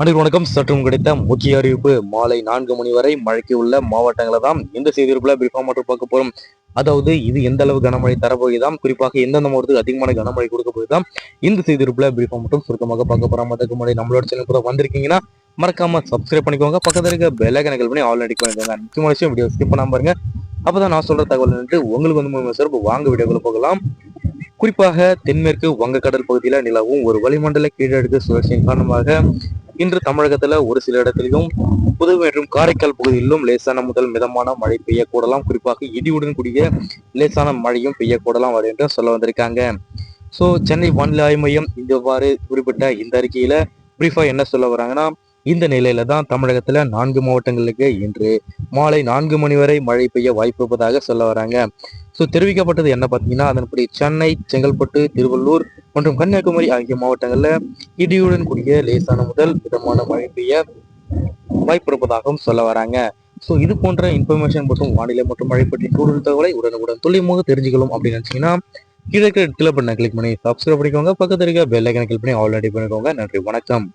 அனைவரும் வணக்கம். சற்றும் கிடைத்த முக்கிய அறிவிப்பு மாலை நான்கு மணி வரை மழைக்கு உள்ள மாவட்டங்களை தான் இந்த செய்தியிருப்பில் பிரீஃபா மற்றும் பார்க்க போறோம். அதாவது இது எந்த அளவு கனமழை தரப்போகுதான் குறிப்பாக எந்தெந்த மாவட்டத்துக்கு அதிகமான கனமழை கொடுக்க போகுதான் இந்த செய்தியிருப்பில் பிரீஃபா மட்டும் சுருக்கமாக பார்க்க போறோம். அதுக்கு முன்னாடி நம்மளோட சேனல் கூட வந்திருக்கீங்கன்னா மறக்காம சப்ஸ்கிரைப் பண்ணிக்கோங்க. பக்கத்தில் இருக்க பெல் ஐக்கனை பண்ணி ஆல் அடிக்க பண்ணிக்கோங்க முக்கியமான விஷயம் வீடியோ ஸ்கிப் பண்ணாம பாருங்க. அப்பதான் நான் சொல்ற தகவல் நின்று உங்களுக்கு வந்து மூணு சிறப்பு. வாங்க வீடியோக்குள்ள போகலாம். குறிப்பாக தென்மேற்கு வங்கக்கடல் பகுதியில் நிலவும் ஒரு வளிமண்டல கீழடுக்கு சுழற்சியின் காரணமாக இன்று தமிழகத்துல ஒரு சில இடத்திலும் புதுவை மற்றும் காரைக்கால் பகுதியிலும் லேசான முதல் மிதமான மழை பெய்யக்கூடலாம். குறிப்பாக இடியுடன் கூடிய லேசான மழையும் பெய்யக்கூடலாம் வரும் என்று சொல்ல வந்திருக்காங்க. ஸோ சென்னை வானிலை ஆய்வு மையம் இவ்வாறு குறிப்பிட்ட இந்த அறிக்கையில பிரீஃபா என்ன சொல்ல வராங்கன்னா இந்த நிலையில தான் தமிழகத்துல நான்கு மாவட்டங்களுக்கு இன்று மாலை நான்கு மணி வரை மழை பெய்ய வாய்ப்பு இருப்பதாக சொல்ல வராங்க. ஸோ தெரிவிக்கப்பட்டது என்ன பார்த்தீங்கன்னா அதன்படி சென்னை செங்கல்பட்டு திருவள்ளூர் மற்றும் கன்னியாகுமரி ஆகிய மாவட்டங்கள்ல இடியுடன் கூடிய லேசான முதல் மிதமான மழை பெய்ய வாய்ப்பு இருப்பதாகவும் சொல்ல வராங்க. ஸோ இது போன்ற இன்ஃபர்மேஷன் மற்றும் வானிலை மற்றும் மழை பற்றி கூடுதல் தகவலை உடனுக்குடன் துல்லியமாக தெரிஞ்சுக்கலாம் அப்படின்னு நினைச்சீங்கன்னா கீழே இருக்கிற இடத்துல பண்ண கிளிக் பண்ணி சப்ஸ்கிரைப் பண்ணிக்கோங்க. பக்கத்துல இருக்க பெல் ஐக்கனை கிளிக் பண்ணி ஆல்ரெடி பண்ணிக்கோங்க. நன்றி வணக்கம்.